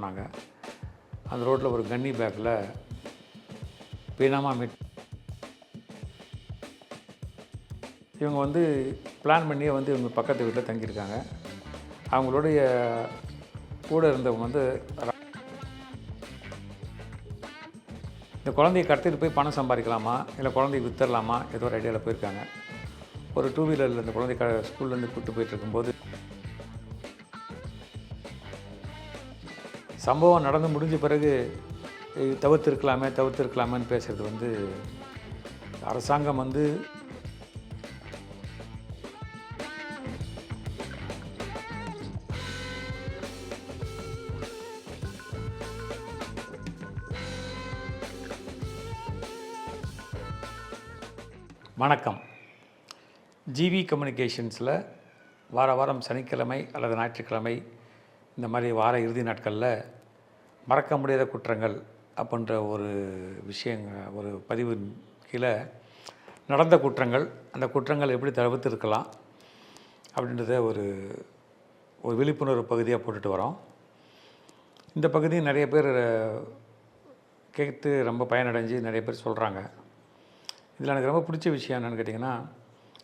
சொன்னாங்க. அந்த ரோட்டில் ஒரு கன்னி பேக்கில் பீனாமா மீட் இவங்க வந்து பிளான் பண்ணியே வந்து இவங்க பக்கத்து வீட்டில் தங்கியிருக்காங்க. அவங்களுடைய கூட இருந்தவங்க வந்து இந்த குழந்தைய கடத்திட்டு போய் பணம் சம்பாதிக்கலாமா? இல்லை குழந்தைய வித்துடலாமா ஏதோ ஒரு ஐடியாவில் போயிருக்காங்க. ஒரு டூ வீலரில் இந்த குழந்தை க ஸ்கூல்லேருந்து கூப்பிட்டு போயிட்டு இருக்கும்போது சம்பவம் நடந்து முடிஞ்ச பிறகு தவிர்த்திருக்கலாமே தவிர்த்திருக்கலாமேன்னு பேசுகிறது வந்து அரசாங்கம் வந்து வணக்கம். ஜிவி கம்யூனிகேஷன்ஸில் வார வாரம் சனிக்கிழமை அல்லது ஞாயிற்றுக்கிழமை இந்த மாதிரி வார இறுதி நாட்களில் மறக்க முடியாத குற்றங்கள் அப்படின்ற ஒரு விஷயங்க ஒரு பதிவு கீழே நடந்த குற்றங்கள் அந்த குற்றங்கள் எப்படி தவிர்த்திருக்கலாம் அப்படின்றத ஒரு ஒரு விழிப்புணர்வு பகுதியாக போட்டுட்டு வரோம். இந்த பகுதி நிறைய பேர் கேட்டு ரொம்ப பயனடைஞ்சு நிறைய பேர் சொல்கிறாங்க இதில் எனக்கு ரொம்ப பிடிச்ச விஷயம் என்னென்னு கேட்டிங்கன்னா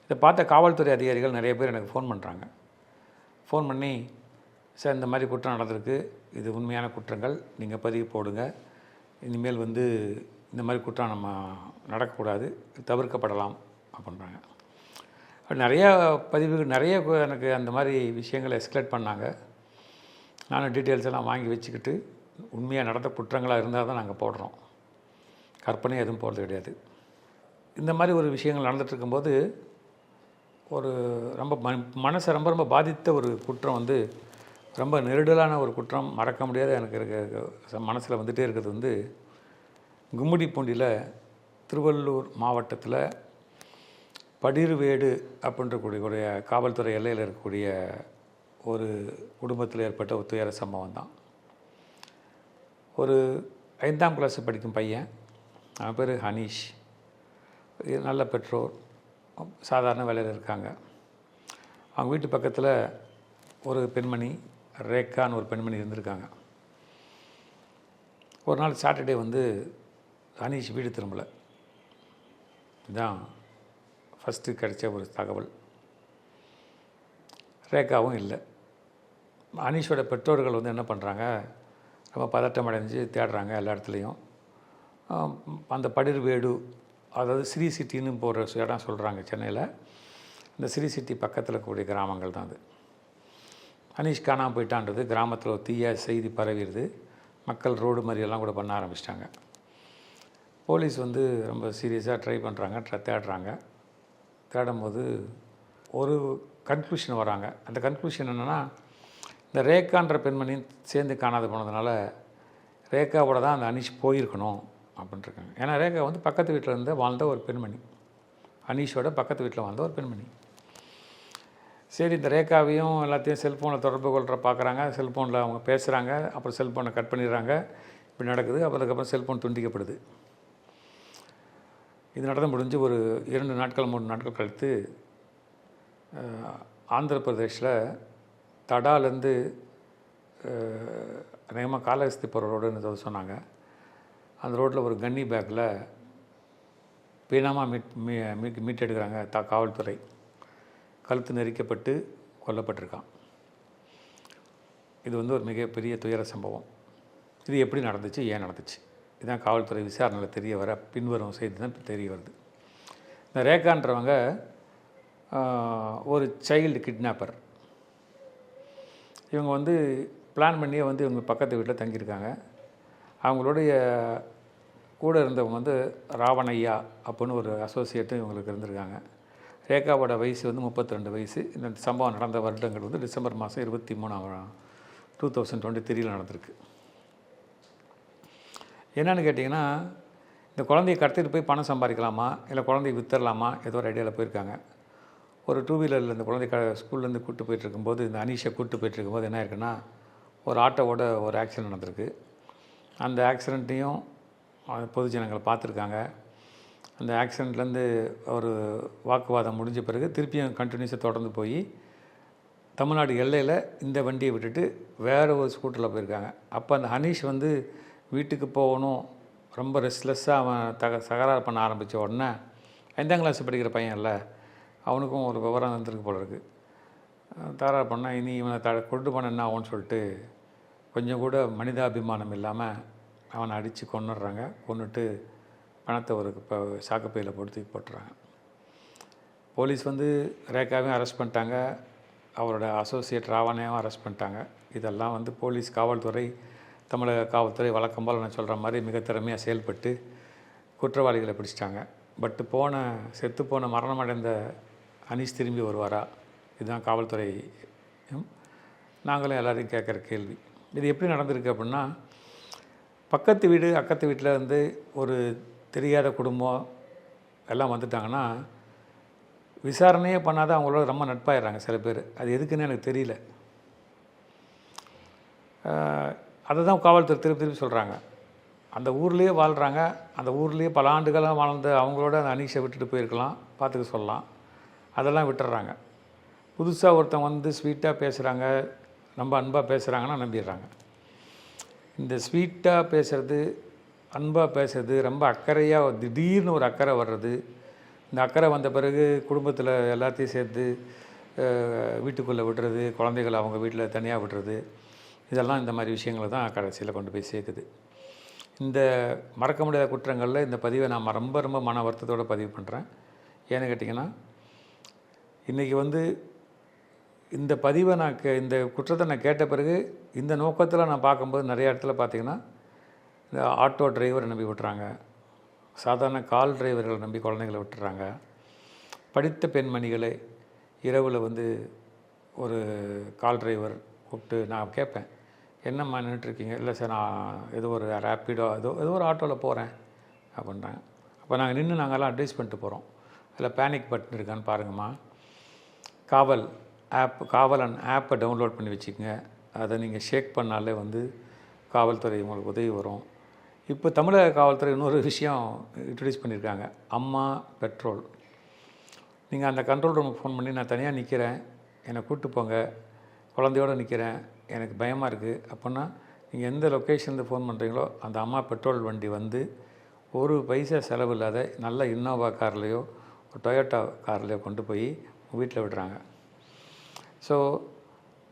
இதை பார்த்த காவல்துறை அதிகாரிகள் நிறைய பேர் எனக்கு ஃபோன் பண்ணுறாங்க ஃபோன் பண்ணி சார் இந்த மாதிரி குற்றம் நடந்திருக்கு. இது உண்மையான குற்றங்கள். நீங்கள் பதிவு போடுங்க. இனிமேல் வந்து இந்த மாதிரி குற்றம் நம்ம நடக்கக்கூடாது. தவிர்க்கப்படலாம் அப்படின்றாங்க. நிறையா பதிவுகள் நிறைய எனக்கு அந்த மாதிரி விஷயங்களை எஸ்கலேட் பண்ணாங்க. நானும் டீட்டெயில்ஸ் எல்லாம் வாங்கி வச்சுக்கிட்டு உண்மையாக நடந்த குற்றங்களாக இருந்தால் தான் நாங்கள் போடுறோம். கற்பனை எதுவும் போடுறது கிடையாது. இந்த மாதிரி ஒரு விஷயங்கள் நடந்துகிட்ருக்கும்போது ஒரு ரொம்ப ம மனசை ரொம்ப ரொம்ப பாதித்த ஒரு குற்றம் வந்து ரொம்ப நெருடலான ஒரு குற்றம் மறக்க முடியாத எனக்கு இருக்க மனசில் வந்துகிட்டே இருக்கிறது வந்து கும்மிடிப்பூண்டியில் திருவள்ளூர் மாவட்டத்தில் படிர்வேடு அப்படின்ற கூடிய காவல்துறை எல்லையில் இருக்கக்கூடிய ஒரு குடும்பத்தில் ஏற்பட்ட ஒரு துயர சம்பவம் தான். ஒரு ஐந்தாம் கிளாஸ் படிக்கும் பையன் அவன் பேர் ஹனீஷ். இது நல்ல பெற்றோர் சாதாரண வேலையில் இருக்காங்க. அவங்க வீட்டு பக்கத்தில் ஒரு பெண்மணி ரேக்கான்னு ஒரு பெண்மணி இருந்திருக்காங்க. ஒரு நாள் சாட்டர்டே வந்து அனீஷ் வீடு திரும்பலை. இதுதான் ஃபஸ்ட்டு கிடைச்ச ஒரு தகவல். ரேக்காவும் இல்லை. அனீஷோட பெற்றோர்கள் வந்து என்ன பண்ணுறாங்க ரொம்ப பதட்டம் அடைஞ்சு தேடுறாங்க எல்லா இடத்துலையும். அந்த படிர் வீடு அதாவது ஸ்ரீ சிட்டின்னு போகிற இடம் சொல்கிறாங்க சென்னையில். இந்த ஸ்ரீ சிட்டி பக்கத்தில் இருக்கக்கூடிய கிராமங்கள் தான் அது. அனீஷ் காணாமல் போயிட்டான்றது கிராமத்தில் ஒரு தீய செய்தி பரவிடுது. மக்கள் ரோடு மாதிரியெல்லாம் கூட பண்ண ஆரம்பிச்சிட்டாங்க. போலீஸ் வந்து ரொம்ப சீரியஸாக ட்ரை பண்ணுறாங்க ட்ர தேடுறாங்க. தேடும்போது ஒரு கன்க்ளூஷன் வராங்க. அந்த கன்க்ளூஷன் என்னென்னா இந்த ரேகான்ற பெண்மணி சேர்ந்து காணாது போனதுனால ரேகாவோட தான் அந்த அனீஷ் போயிருக்கணும் அப்படின்ட்டுருக்காங்க ஏன்னா ரேகா வந்து பக்கத்து வீட்டில் இருந்து வாழ்ந்த ஒரு பெண்மணி. அனீஷோட பக்கத்து வீட்டில் வாழ்ந்த ஒரு பெண்மணி. சரி இந்த ரேகாவையும் எல்லாத்தையும் செல்ஃபோனில் தொடர்பு கொள்கிற பார்க்குறாங்க செல்ஃபோனில் அவங்க பேசுகிறாங்க அப்புறம் செல்ஃபோனை கட் பண்ணிடுறாங்க. இப்படி நடக்குது. அப்புறம் அதுக்கப்புறம் செல்ஃபோன் துண்டிக்கப்படுது. இது நடந்து முடிஞ்சு ஒரு இரண்டு நாட்கள் மூணு நாட்கள் கழித்து ஆந்திர பிரதேஷில் தடாலேருந்து அநேகமாக காலஹஸ்தி போகிற ரோடுன்னு சொன்னாங்க. அந்த ரோட்டில் ஒரு கன்னி பேக்கில் பீனாமா மீட் மீ மீட் மீட்டெடுக்கிறாங்க தா காவல்துறை. கழுத்து நெரிக்கப்பட்டு கொல்லப்பட்டிருக்கான். இது வந்து ஒரு மிகப்பெரிய துயர சம்பவம். இது எப்படி நடந்துச்சு ஏன் நடந்துச்சு? இதுதான் காவல்துறை விசாரணையில் தெரிய வர பின்வரும் செய்தி தான் தெரிய வருது. இந்த ரேகான்றவங்க ஒரு சைல்டு கிட்னாப்பர் இவங்க வந்து பிளான் பண்ணியே வந்து இவங்க பக்கத்து வீட்டில் தங்கியிருக்காங்க. அவங்களுடைய கூட இருந்தவங்க வந்து ராவணையா அப்படின்னு ஒரு அசோசியேட்டும் இவங்களுக்கு இருந்திருக்காங்க. ரேகாவோட வயசு வந்து 32 வயசு. இந்த சம்பவம் நடந்த வருடங்கள் வந்து டிசம்பர் மாதம் இருபத்தி மூணாம் டூ தௌசண்ட் டுவெண்ட்டி த்ரீயில் நடந்திருக்கு. என்னென்னு கேட்டிங்கன்னா இந்த குழந்தைய கடத்திட்டு போய் பணம் சம்பாதிக்கலாமா? இல்லை குழந்தைய வித்துடலாமா ஏதோ ஒரு ஐடியாவில் போயிருக்காங்க. ஒரு டூ வீலரில் இந்த குழந்தை க ஸ்கூல்லேருந்து கூப்பிட்டு போயிட்டுருக்கும்போது இந்த அனீஷை கூப்பிட்டு போயிட்டு இருக்கும்போது என்ன இருக்குன்னா ஒரு ஆட்டோவோட ஒரு ஆக்சிடென்ட் நடந்திருக்கு. அந்த ஆக்சிடெண்ட்டையும் பொதுஜனங்கள் பார்த்துருக்காங்க. அந்த ஆக்சிடெண்ட்லேருந்து ஒரு வாக்குவாதம் முடிஞ்ச பிறகு திருப்பியும் கண்டினியூஸாக தொடர்ந்து போய் தமிழ்நாடு எல்லையில் இந்த வண்டியை விட்டுட்டு வேறு ஒரு ஸ்கூட்டரில் போயிருக்காங்க. அப்போ அந்த ஹனீஷ் வந்து வீட்டுக்கு போகணும் ரொம்ப ரெஸ்ட்லெஸ்ஸாக அவன் தக தகராறு பண்ண ஆரம்பித்த உடனே ஐந்தாம் கிளாஸ் படிக்கிற பையன் இல்லை அவனுக்கும் ஒரு விவரம் வந்திருக்கு போல இருக்குது தகராறு பண்ணால் இனி இவனை த கொண்டு போன என்ன ஆகும்னு சொல்லிட்டு கொஞ்சம் கூட மனிதாபிமானம் இல்லாமல் அவனை அடித்து கொன்னுடுறாங்க. கொண்டுட்டு பணத்தை ஒரு இப்போ சாக்குப்பையில் போட்டு தூக்கி போட்டுறாங்க. போலீஸ் வந்து ரேகாவையும் அரெஸ்ட் பண்ணிட்டாங்க. அவரோட அசோசியேட் ராவணையும் அரெஸ்ட் பண்ணிட்டாங்க. இதெல்லாம் வந்து போலீஸ் காவல்துறை தமிழக காவல்துறை வழக்கம் போல் நான் சொல்கிற மாதிரி மிக திறமையாக செயல்பட்டு குற்றவாளிகளை பிடிச்சிட்டாங்க. பட்டு போன செத்து போன மரணம் அடைந்த அனீஷ் திரும்பி வருவாரா? இதுதான் காவல்துறை நாங்களும் எல்லாரையும் கேட்குற கேள்வி. இது எப்படி நடந்திருக்கு அப்படின்னா பக்கத்து வீடு அக்கத்து வீட்டில் வந்து ஒரு தெரியாத குடும்பம் எல்லாம் வந்துட்டாங்கன்னா விசாரணையே பண்ணாத அவங்களோட ரொம்ப நட்பாயிடுறாங்க சில பேர். அது எதுக்குன்னு எனக்கு தெரியல. அதை தான் காவல்துறை திருப்பி திருப்பி சொல்கிறாங்க அந்த ஊர்லேயே வாழ்கிறாங்க அந்த ஊர்லேயே பல ஆண்டுகளாக வாழ்ந்து அவங்களோட அந்த அனீஷை விட்டுட்டு போயிருக்கலாம். பார்த்துக்க சொல்லலாம். அதெல்லாம் விட்டுறாங்க. புதுசாக ஒருத்தன் வந்து ஸ்வீட்டாக பேசுகிறாங்க ரொம்ப அன்பாக பேசுகிறாங்கன்னா நம்பிடுறாங்க. இந்த ஸ்வீட்டாக பேசுகிறது அன்பாக பேசுறது ரொம்ப அக்கறையாக திடீர்னு ஒரு அக்கறை வர்றது. இந்த அக்கறை வந்த பிறகு குடும்பத்தில் எல்லாத்தையும் சேர்த்து வீட்டுக்குள்ளே விடுறது குழந்தைகளை அவங்க வீட்டில் தனியாக விடுறது. இதெல்லாம் இந்த மாதிரி விஷயங்களை தான் கடைசியில் கொண்டு போய் சேர்க்குது. இந்த மறக்க முடியாத குற்றங்களில் இந்த பதிவை நான் ரொம்ப ரொம்ப மன வருத்தத்தோடு பதிவு பண்ணுறேன் ஏன்னு கேட்டிங்கன்னா இன்றைக்கி வந்து இந்த பதிவை நான் கே இந்த குற்றத்தை நான் கேட்ட பிறகு இந்த நோக்கத்தில் நான் பார்க்கும்போது நிறைய இடத்துல பார்த்தீங்கன்னா இந்த ஆட்டோ டிரைவரை நம்பி விட்டுறாங்க. சாதாரண கால் டிரைவர்களை நம்பி குழந்தைங்களை விட்டுறாங்க. படித்த பெண்மணிகளை இரவில் வந்து ஒரு கால் டிரைவர் கூப்பிட்டு நான் கேட்பேன் என்னம்மா நின்றுட்டுருக்கீங்க இல்லை சார் நான் ஏதோ ஒரு ரேப்பிடோ ஏதோ ஏதோ ஒரு ஆட்டோவில் போகிறேன் அப்படின்றாங்க. அப்போ நாங்கள் நின்று நாங்கள்லாம் அட்வைஸ் பண்ணிட்டு போகிறோம் அதில் பேனிக் பட்டன் இருக்கான்னு பாருங்கம்மா. காவல் ஆப் காவலன் ஆப்பை டவுன்லோட் பண்ணி வச்சுக்கோங்க. அதை நீங்கள் ஷேக் பண்ணாலே வந்து காவல்துறை உங்களுக்கு உதவி வரும். இப்போ தமிழக காவல்துறை இன்னொரு விஷயம் இன்ட்ரடியூஸ் பண்ணியிருக்காங்க. அம்மா பெட்ரோல் நீங்கள் அந்த கண்ட்ரோல் ரூமுக்கு ஃபோன் பண்ணி நான் தனியாக நிற்கிறேன் என்னை கூப்பிட்டு போங்க. குழந்தையோடு நிற்கிறேன் எனக்கு பயமாக இருக்குது அப்படின்னா நீங்கள் எந்த லொக்கேஷன்லேருந்து ஃபோன் பண்ணுறீங்களோ அந்த அம்மா பெட்ரோல் வண்டி வந்து ஒரு பைசா செலவு இல்லாத நல்ல இன்னோவா கார்லேயோ டொயோட்டா கார்லேயோ கொண்டு போய் வீட்டில் விடுறாங்க. ஸோ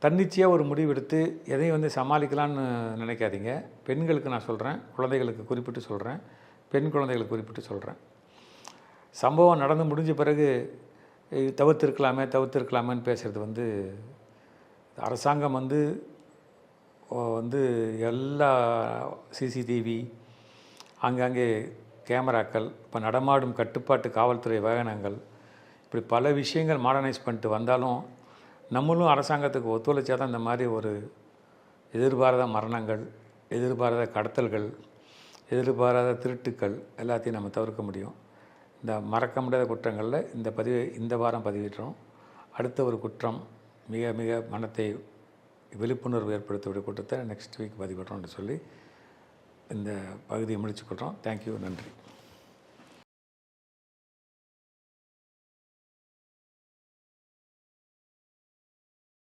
தன்னிச்சையாக ஒரு முடிவெடுத்து எதையும் வந்து சமாளிக்கலாம்னு நினைக்காதீங்க. பெண்களுக்கு நான் சொல்கிறேன் குழந்தைகளுக்கு குறிப்பிட்டு சொல்கிறேன் பெண் குழந்தைகளுக்கு குறிப்பிட்டு சொல்கிறேன் சம்பவம் நடந்து முடிஞ்ச பிறகு தவிர்த்திருக்கலாமே தவிர்த்திருக்கலாமேன்னு பேசுகிறது வந்து அரசாங்கம் வந்து வந்து எல்லா சிசிடிவி அங்கங்கே கேமராக்கள் இப்போ நடமாடும் கட்டுப்பாட்டு காவல்துறை வாகனங்கள் இப்படி பல விஷயங்கள் மாடர்னைஸ் பண்ணிட்டு வந்தாலும் நம்மளும் அரசாங்கத்துக்கு ஒத்துழைச்சா தான் இந்த மாதிரி ஒரு எதிர்பாராத மரணங்கள் எதிர்பாராத கடத்தல்கள் எதிர்பாராத திருட்டுக்கள் எல்லாத்தையும் நம்ம தவிர்க்க முடியும். இந்த மறக்க முடியாத குற்றங்களில் இந்த பதிவை இந்த வாரம் பதிவிட்டுறோம் அடுத்த ஒரு குற்றம் மிக மிக மனத்தை விழிப்புணர்வு ஏற்படுத்தக்கூடிய குற்றத்தை நெக்ஸ்ட் வீக் பதிவிடுறோம்னு சொல்லி இந்த பகுதியை முடிச்சுக்கொள்கிறோம் தேங்க்யூ நன்றி.